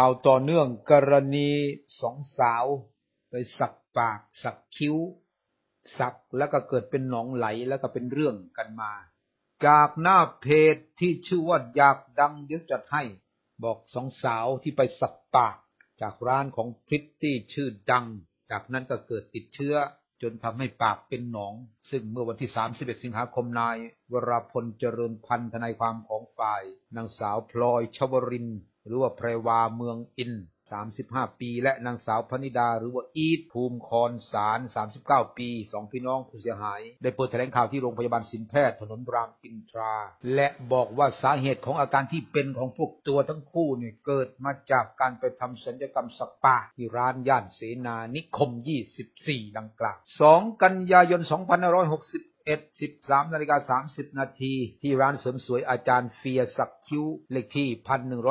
ข่าวต่อเนื่องกรณีสองสาว ไปสักปาก สักคิ้ว สักแล้วก็เกิดเป็นหนองไหลแล้วก็เป็นเรื่องกันมา จากหน้าเพจที่ชื่อว่าอยากดังเดี๋ยวจัดให้ บอกสองสาวที่ไปสักปาก จากร้านของพริตตี้ชื่อดัง จากนั้นก็เกิดติดเชื้อจนทำให้ปากเป็นหนอง ซึ่งเมื่อวันที่ 31 สิงหาคม นายวราพลเจริญพันธ์ทนายความของฝ่าย นางสาวพลอยชวริน หรือว่าแพรวาเมืองอิน 35 ปี และนางสาวพนิดา หรือว่าอีทภูมิคอนสาร 39 ปีสองพี่น้องผู้เสียหาย ได้เปิดแถลงข่าวที่โรงพยาบาลสินแพทย์ถนนรามอินทรา และบอกว่าสาเหตุของอาการที่เป็นของพวกตัวทั้งคู่เนี่ยเกิดมาจากการไปทำศัลยกรรมสปาที่ร้านย่านเสนานิคม 24 ดังกล่าว 2 กันยายน 2560 11 13นาฬิกา30นาที ที่ร้านเสริมสวยอาจารย์เฟียสักคิ้ว เลขที่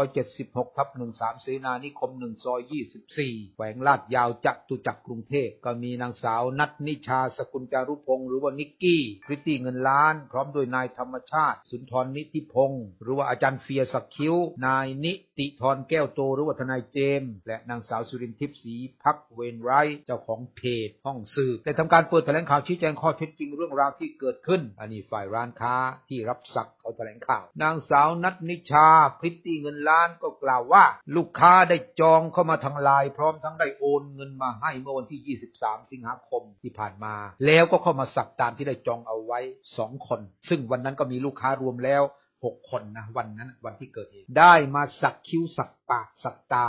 1176ทับ13เสนานิคม1ซอย24แขวงลาดยาวจัตุจักรกรุงเทพก็มีนางสาวนัทนิชาสกุลจารุพงศ์หรือว่านิกกี้พริตตี้เงินล้าน พร้อมด้วยนายธรรมชาติ สุนทรนิติพงศ์หรือว่าอาจารย์เฟียสักคิ้ว นายนิ ติธรแก้วโตหรือว่าทนายเจมส์และนางสาวสุรินทิพย์ศรีพักเวนไรท์เจ้าของเพจห้องสืบได้ทำการเปิดแถลงข่าวชี้แจงข้อเท็จจริงเรื่องราวที่เกิดขึ้น อันนี้ฝ่ายร้านค้าที่รับสักเขาแถลงข่าว นางสาวนัทนิชาพริตตี้เงินล้านก็กล่าวว่า ลูกค้าได้จองเข้ามาทางไลน์พร้อมทั้งได้โอนเงินมาให้เมื่อวันที่ 23 สิงหาคมที่ผ่านมา แล้วก็เข้ามาสักตามที่ได้จองเอาไว้ 2 คน ซึ่งวันนั้นก็มีลูกค้ารวมแล้ว 6คนนะวันนั้นวันที่เกิดเหตุได้มาสักคิ้วสักปากสักตา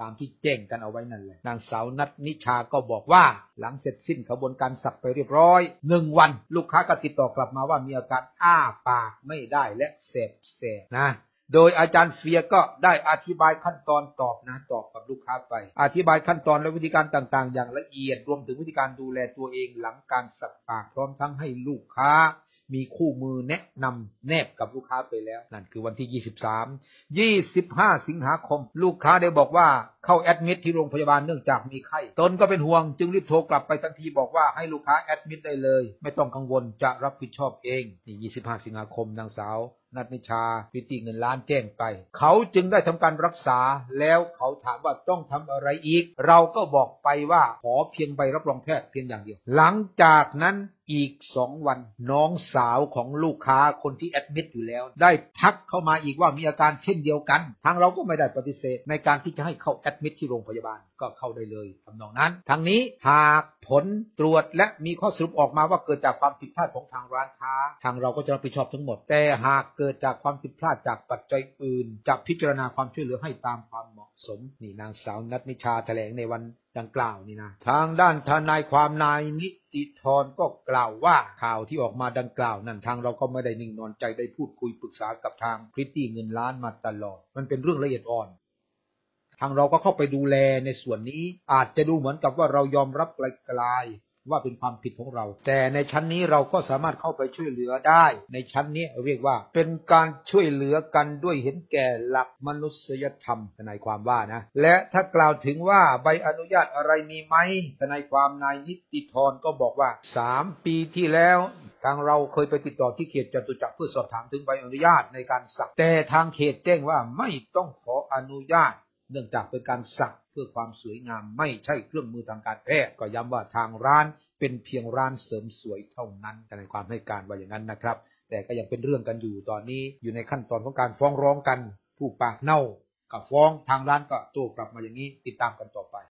ตามที่แจ้งกันเอาไว้นั่นแหละ นางสาวนัทนิชาก็บอกว่า หลังเสร็จสิ้นขบวนการสักไปเรียบร้อยหนึ่งวัน ลูกค้าก็ติดต่อกลับมาว่ามีอาการอ้าปากไม่ได้และเสบแสบนะ โดยอาจารย์เฟียก็ได้อธิบายขั้นตอนตอบนะตอบกับลูกค้าไป อธิบายขั้นตอนและวิธีการต่างๆ อย่างละเอียดรวมถึงวิธีการดูแลตัวเองหลังการสักปากพร้อมทั้งให้ลูกค้า มีคู่มือแนะนำแนบกับลูกค้าไปแล้ว นั่นคือวันที่ 23 25 สิงหาคม ลูกค้าได้บอกว่าเข้าแอดมิดที่โรงพยาบาลเนื่องจากมีไข้ตนก็เป็นห่วงจึงรีบโทรกลับไปทันทีบอกว่าให้ลูกค้าแอดมิดได้เลย ไม่ต้องกังวลจะรับผิดชอบเองนี่25 สิงหาคมนางสาวนัทนิชาพิตีเงินล้านแจ้งไป เขาจึงได้ทำการรักษาแล้วเขาถามว่าต้องทำอะไรอีก เราก็บอกไปว่าขอเพียงใบรับรองแพทย์เพียงอย่างเดียว หลังจากนั้นอีกสองวันน้องสาวของลูกค้าคนที่แอดมิดอยู่แล้ว ได้ทักเข้ามาอีกว่ามีอาการเช่นเดียวกัน ทางเราก็ไม่ได้ปฏิเสธในการที่จะให้เข้าแอดมิดที่โรงพยาบาลก็เข้าได้เลยทำนองนั้น ทางนี้หากผลตรวจและมีข้อสรุปออกมาว่าเกิดจากความผิดพลาดของทางร้านค้า ทางเราก็จะรับผิดชอบทั้งหมด แต่หากเกิดจากความผิดพลาดจากปัจจัยอื่น จะพิจารณาความช่วยเหลือให้ตามความเหมาะสม นี่นางสาวนัทนิชาแถลงในวันดังกล่าวนี่นะทางด้านทนายความนายนิติธรก็กล่าวว่าข่าวที่ออกมาดังกล่าวนั้นทางเราก็ไม่ได้นิ่งนอนใจได้พูดคุยปรึกษากับทางพริตตี้เงินล้านมาตลอด มันเป็นเรื่องละเอียดอ่อนทางเราก็เข้าไปดูแลในส่วนนี้อาจจะดูเหมือนกับว่าเรายอมรับไกลๆ ว่าเป็นความผิดของเรา แต่ในชั้นนี้เราก็สามารถเข้าไปช่วยเหลือได้ ในชั้นนี้เรียกว่าเป็นการช่วยเหลือกันด้วยเห็นแก่หลักมนุษยธรรมทนายความว่านะ และถ้ากล่าวถึงว่าใบอนุญาตอะไรมีไหมทนายความนายนิติธรก็บอกว่าสามปีที่แล้วทางเราเคยไปติดต่อที่เขตจตุจักรเพื่อสอบถามถึงใบอนุญาตในการสักแต่ทางเขตแจ้งว่าไม่ต้องขออนุญาต เนื่องจากเป็นการสัก พื่อความสวยงามไม่ใช่เครื่องมือทางการแพทย์ก็ย้ำว่าทางร้านเป็นเพียงร้านเสริมสวยเท่านั้นในความให้การว่าอย่างนั้นนะครับ แต่ก็ยังเป็นเรื่องกันอยู่ตอนนี้อยู่ในขั้นตอนของการฟ้องร้องกัน ผู้ปากเน่ากับฟ้องทางร้านก็โต้กลับมาอย่างนี้ติดตามกันต่อไป